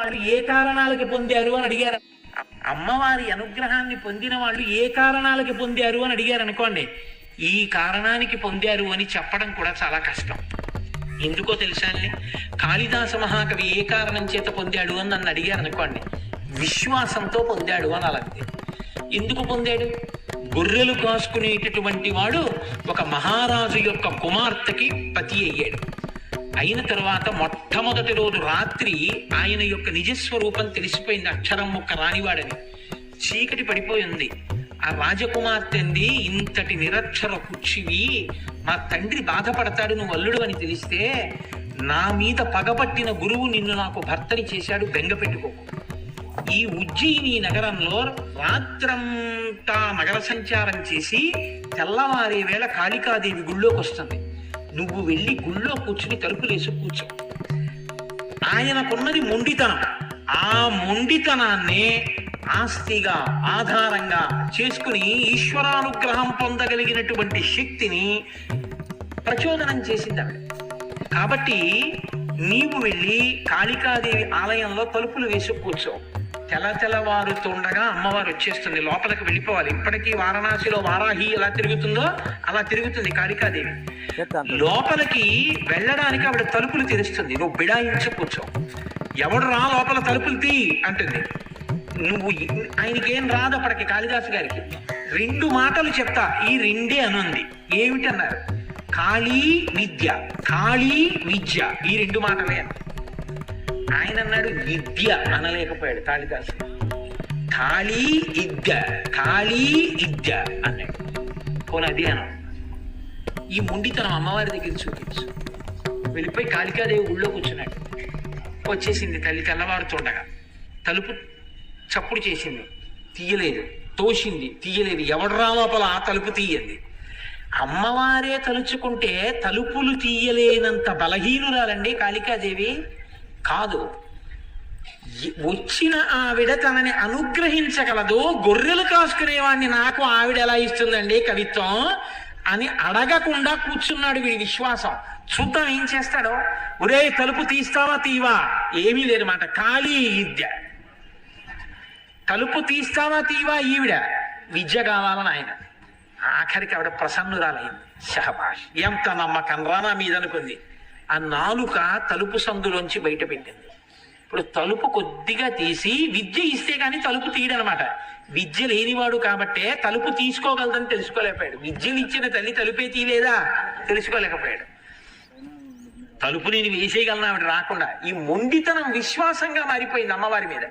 వాళ్ళు ఏ కారణాలకి పొందారు అని అడిగారు. అమ్మవారి అనుగ్రహాన్ని పొందిన వాళ్ళు ఏ కారణాలకి పొందారు అని అడిగారు అనుకోండి. ఈ కారణానికి పొందారు అని చెప్పడం కూడా చాలా కష్టం. ఎందుకో తెలుసా అండి? కాళిదాస మహాకవి ఏ కారణం చేత పొందాడు అని నన్ను అడిగారు అనుకోండి. విశ్వాసంతో పొందాడు అని అలాంటి ఎందుకు పొందాడు? గొర్రెలు కాసుకునేటటువంటి వాడు ఒక మహారాజు యొక్క కుమార్తెకి పతి అయ్యాడు. అయిన తర్వాత మొట్టమొదటి రోజు రాత్రి ఆయన యొక్క నిజస్వరూపం తెలిసిపోయింది. అక్షరం ముక్క రానివాడని. చీకటి పడిపోయింది ఆ రాజకుమార్తెంది ఇంతటి నిరక్షర కుక్షివి మా తండ్రి బాధపడతాడు నువ్వు అల్లుడు అని తెలిస్తే నా మీద పగపట్టిన గురువు నిన్ను నాకు భర్తని చేశాడు బెంగ పెట్టుకోకు ఈ ఉజ్జయిని నగరంలో రాత్రంతా నగర సంచారం చేసి తెల్లవారే వేళ కాళికాదేవి గుళ్ళోకి వస్తుంది నువ్వు వెళ్ళి గుళ్ళో కూర్చుని తలుపులేసి కూర్చో. ఆయనకున్నది మొండితనం. ఆ మొండితనాన్నే ఆస్తిగా ఆధారంగా చేసుకుని ఈశ్వరానుగ్రహం పొందగలిగినటువంటి శక్తిని ప్రచోదనం చేసింది ఆవిడ కాబట్టి నీవు వెళ్ళి కాళికాదేవి ఆలయంలో తలుపులు వేసుకూర్చో తెల తెల్లవారుతుండగా అమ్మవారు వచ్చేస్తుంది. లోపలికి వెళ్ళిపోవాలి. ఇప్పటికీ వారణాసిలో వారాహి ఎలా తిరుగుతుందో అలా తిరుగుతుంది కాళికాదేవి. లోపలికి వెళ్ళడానికి ఆవిడ తలుపులు తెరుస్తుంది. నువ్వు బిడాయించి కూర్చో. ఎవడు రా లోపల తలుపులు తీ అంటుంది. నువ్వు ఆయనకి ఏం రాదు అప్పటికి కాళిదాసు గారికి. రెండు మాటలు చెప్తా. ఈ రెండే అనుంది. ఏమిటన్నారు? కాళీ విద్య. కాళీ విద్య. ఈ రెండు మాటలే. అన్నారు. ఆయన అన్నాడు విద్య అనలేకపోయాడు. కాళిదాసు కాళీ ఇద్య కాళీ ఇద్య అన్నాడు. పోనీ అదే అన్నాడు. ఈ మొండితనం అమ్మవారి దగ్గర చూపించు. వెళ్ళిపోయి కాళికాదేవి ఊళ్ళో కూర్చున్నాడు. వచ్చేసింది తల్లి తెల్లవారుతుండగా. తలుపు చప్పుడు చేసింది. తీయలేదు. తోసింది. తీయలేదు. ఎవడరా లోపల ఆ తలుపు తీయంది? అమ్మవారే తలుచుకుంటే తలుపులు తీయలేనంత బలహీనురాలండి కాళికాదేవి. కాదు. వచ్చిన ఆవిడ తనని అనుగ్రహించగలదు గొర్రెలు కాసుకునేవాడిని నాకు ఆవిడ ఎలా ఇస్తుందండి కవిత్వం? అని అడగకుండా కూర్చున్నాడు వీడి విశ్వాసం. చూద్దాం ఏం చేస్తాడో. ఒరే తలుపు తీస్తావా తీవా? ఏమీ లేదన్నమాట ఖాళీ విద్య తలుపు తీస్తావా తీవా ఈవిడ? విద్య కావాలని ఆయన. ఆఖరికి ఆవిడ ప్రసన్నురాలైంది. షహబాష్ ఎంత నమ్మకం. రానా మీద అనుకుంది ఆ నాలుక తలుపు సందులోంచి బయట పెట్టింది ఇప్పుడు తలుపు కొద్దిగా తీసి విద్య ఇస్తే కానీ తలుపు తీయడనమాట. విద్య లేనివాడు కాబట్టే తలుపు తీసుకోగలదని తెలుసుకోలేకపోయాడు. విద్యను ఇచ్చిన తల్లి తలుపే తీయలేదా? తెలుసుకోలేకపోయాడు. తలుపు నేను వేసేయగలను? ఆవిడ రాకుండా. ఈ మొండితనం విశ్వాసంగా మారిపోయింది అమ్మవారి మీద.